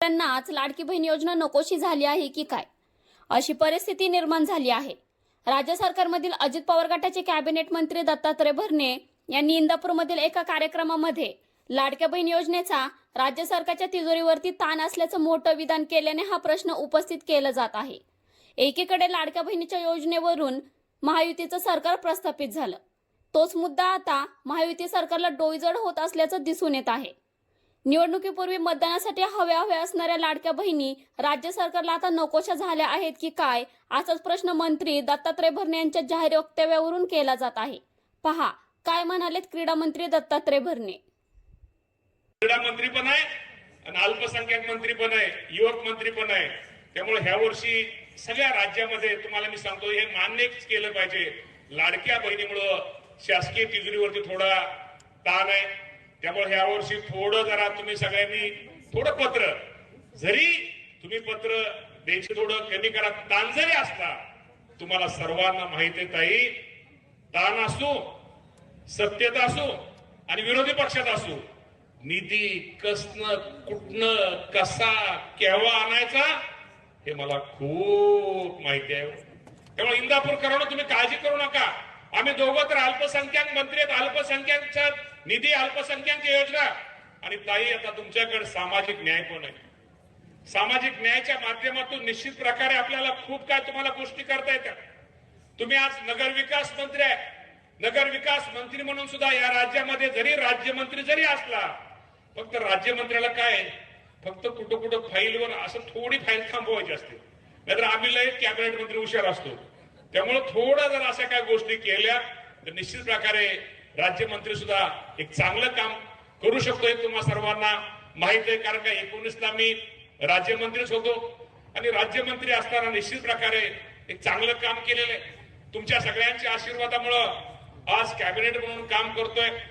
त्यांनाच लाडकी बहीण योजना नकोशी झाली आहे की काय? अशी परिस्थिती निर्माण झाली आहे. राज्य सरकारमधील अजित पवार गटाचे कॅबिनेट मंत्री दत्तात्रय भरणे यांनी इंदापूरमधील एका कार्यक्रमामध्ये लाडक्या बहीण योजनेचा राज्य सरकारच्या तिजोरीवरती ताण असल्याचं मोठं विधान केल्याने हा प्रश्न उपस्थित केला जात आहे. एकीकडे लाडक्या बहिणीच्या योजनेवरून महायुतीचं सरकार प्रस्थापित झालं. तोच मुद्दा आता महायुती सरकारला डोईजड होत असल्याचं दिसून येत आहे. निवडणुकीपूर्वी मतदानासाठी हव्या हव्या असणाऱ्या लाडक्या बहिणी राज्य सरकारला आता नकोशा झाल्या आहेत की काय असाच प्रश्न मंत्री दत्तात्रय भरणे यांच्या जाहीर वक्तव्यावरून केला जात आहे. पहा काय म्हणालेत क्रीडा मंत्री दत्तात्रय भरणे? क्रीडा मंत्री पण आहे आणि अल्पसंख्याक मंत्री पण आहे युवक मंत्री पण आहे. त्यामुळे ह्या वर्षी सगळ्या राज्यामध्ये तुम्हाला मी सांगतो हे मान्य केलं पाहिजे. लाडक्या बहिणीमुळं शासकीय तिजोरीवरती थोडा ताण आहे. त्यामुळे ह्या वर्षी थोडं जरा तुम्ही सगळ्यांनी थोडं पत्र जरी तुम्ही पत्र द्यायचं थोडं कमी करा ताण जरी असला तुम्हाला सर्वांना माहिती आहे ताई ताण असो सत्यता असो आणि विरोधी पक्षात असो निधी कसनं कुठनं कसा केव्हा आणायचा हे मला खूप माहिती आहे. त्यामुळे इंदापूरकरांना तुम्ही काळजी करू नका. आम्ही दोघं तर अल्पसंख्याक मंत्री आहेत. अल्पसंख्याकच्या निधी अल्पसंख्याक योजना. आणि ताई आता तुमच्याकडे सामाजिक न्याय पण आहे? सामाजिक न्यायाच्या माध्यमातून निश्चित प्रकारे आपल्याला खूप काय तुम्हाला गोष्टी करता येतात. तुम्ही आज नगर विकास मंत्री आहे. नगर विकास मंत्री म्हणून सुद्धा या राज्यामध्ये जरी राज्यमंत्री जरी असला फक्त राज्यमंत्र्याला काय फक्त कुठं कुठं फाईलवर असं थोडी फाईल थांबवायची असते. नाहीतर आम्ही लय कॅबिनेट मंत्री हुशार असतो. त्यामुळे थोडं जर अशा काही गोष्टी केल्या तर निश्चित प्रकारे राज्यमंत्री सुद्धा एक चांगलं काम करू शकतो हे तुम्हा सर्वांना. माहीत आहे कारण का एकोणीसला मी राज्यमंत्रीच होतो. आणि राज्यमंत्री असताना निश्चित प्रकारे एक चांगलं काम केलेलं आहे. तुमच्या सगळ्यांच्या आशीर्वादामुळं आज कॅबिनेट म्हणून काम करतोय.